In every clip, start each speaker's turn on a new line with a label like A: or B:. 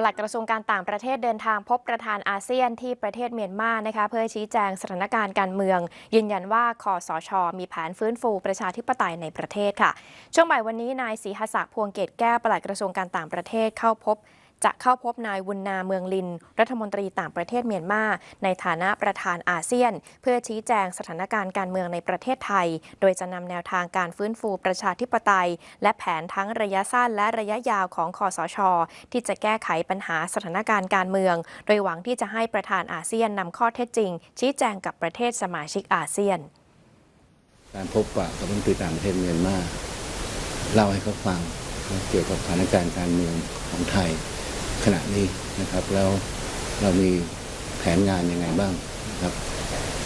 A: ปลัดกระทรวงการต่างประเทศเดินทางพบประธานอาเซียนที่ประเทศเมียนมานะคะเพื่อชี้แจงสถานการณ์การเมือง ยืนยันว่าคอสช มีแผนฟื้นฟูประชาธิปไตยในประเทศค่ะ ช่วงบ่ายวันนี้นายศรีหศักดิ์พวงเกตแก้วปลัดกระทรวงการต่างประเทศเข้าพบ จะเข้าพบนายวุนนาเมืองลิน รัฐมนตรีต่างประเทศเมียนมา ในฐานะประธานอาเซียน เพื่อชี้แจงสถานการณ์การเมืองในประเทศไทย โดยจะนำแนวทางการฟื้นฟูประชาธิปไตย และแผนทั้งระยะสั้นและระยะยาวของคอสช ที่จะแก้ไขปัญหาสถานการณ์การเมือง โดยหวังที่จะให้ประธานอาเซียนนำข้อเท็จจริง ชี้แจงกับประเทศสมาชิกอาเซียน
B: การพบปะกับรัฐมนตรีต่างประเทศเมียนมาเล่าให้เขาฟังเกี่ยวกับสถานการณ์การเมืองของไทย ขณะนี้นะครับ แล้วเรามีแผนงานยังไงบ้างนะครับ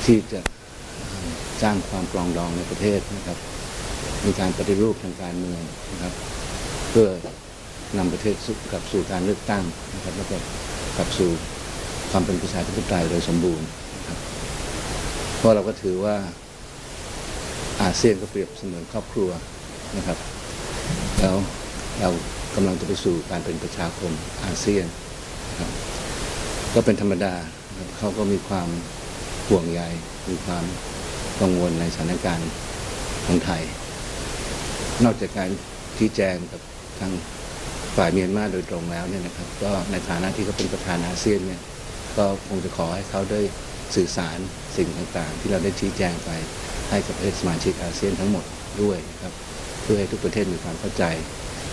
B: ที่จะสร้างความปลองดองในประเทศนะครับ มีการปฏิรูปทางการเมืองนะครับ เพื่อนำประเทศกลับสู่การเลือกตั้งนะครับแล้วก็กลับสู่ความเป็นประชาธิปไตยโดยสมบูรณ์นะครับเพราะเราก็ถือว่าอาเซียนก็เปรียบเสมือนครอบครัวนะครับ แล้วเรา กำลังจะไปสู่การเป็นประชาคมอาเซียนครับก็เป็นธรรมดาเขาก็มีความห่วงใยมีความกังวลในสถานการณ์ของไทย นอกจากการชี้แจงกับทางฝ่ายเมียนมาโดยตรงแล้วเนี่ยนะครับ ก็ในฐานะที่เขาเป็นประธานอาเซียนเนี่ยก็คงจะขอให้เขาได้สื่อสารสิ่งต่างๆ ที่เราได้ชี้แจงไปให้กับประเทศสมาชิกอาเซียนทั้งหมดด้วยนะครับ เพื่อให้ทุกประเทศมีความเข้าใจ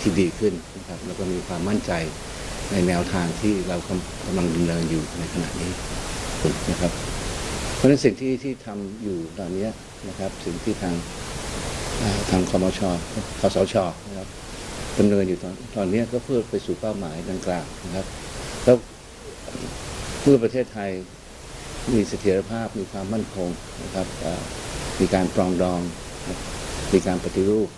B: ที่ดีขึ้นนะครับแล้วก็มีความมั่นใจในแนวทางที่เรากำลังดำเนินอยู่ในขณะนี้นะครับ เพราะฉะนั้นสิ่งที่ที่ทำอยู่ตอนนี้นะครับ สิ่งที่ทางทางคมชคสชนะครับดำเนินอยู่ตอนตอนนี้ก็เพื่อไปสู่เป้าหมายดังกล่าวนะครับ แล้วเมื่อประเทศไทยมีเสถียรภาพมีความมั่นคงนะครับมีการปรองดอง มีการปฏิรูป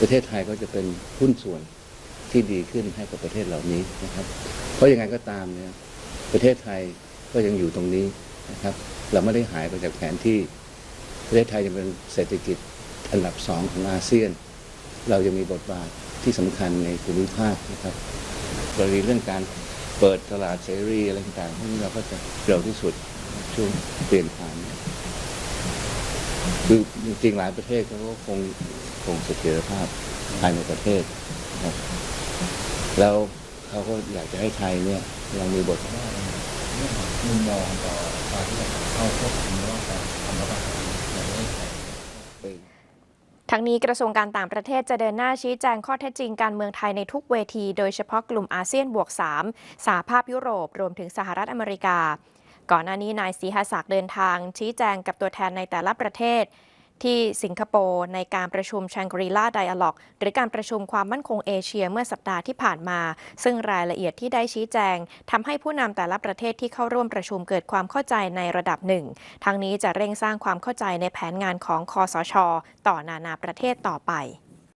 B: ประเทศไทยก็จะเป็นหุ้นส่วนที่ดีขึ้นให้กับประเทศเหล่านี้นะครับ เพราะยังไงก็ตามเนี่ยประเทศไทยก็ยังอยู่ตรงนี้นะครับ เราไม่ได้หายไปจากแผนที่ประเทศไทยยังเป็นเศรษฐกิจอันดับสองของอาเซียน เรายังมีบทบาทที่สำคัญในภูมิภาคนะครับกรณีเรื่องการเปิดตลาดเสรีอะไรต่างๆพวกนี้เราก็จะเร็วที่สุดช่วงเปลี่ยนผ่าน คือจริงๆหลายประเทศเขาก็คงคงเสถียรภาพภายในประเทศนะครับ แล้วเขาก็อยากจะให้ไทยเนี่ยยังมีบทบาท
C: มุมมองต่อการที่จะเข้าควบคุมระหว่างการทำรัฐประหารในประเทศไทย
A: ทั้งนี้กระทรวงการต่างประเทศจะเดินหน้าชี้แจงข้อเท็จจริงการเมืองไทยในทุกเวที โดยเฉพาะกลุ่มอาเซียนบวก 3สหภาพยุโรป รวมถึงสหรัฐอเมริกา ก่อนหน้านี้นายศรีหศักดิ์เดินทาง ชี้แจงกับตัวแทนในแต่ละประเทศ ที่สิงคโปร์ในการประชุมชังกรีลาไดอะล็อก หรือการประชุมความมั่นคงเอเชียเมื่อสัปดาห์ที่ผ่านมา ซึ่งรายละเอียดที่ได้ชี้แจงทำให้ผู้นำแต่ละประเทศที่เข้าร่วมประชุมเกิดความเข้าใจในระดับหนึ่งทั้งนี้จะเร่งสร้างความเข้าใจในแผนงานของคอสช ต่อนานาประเทศต่อไป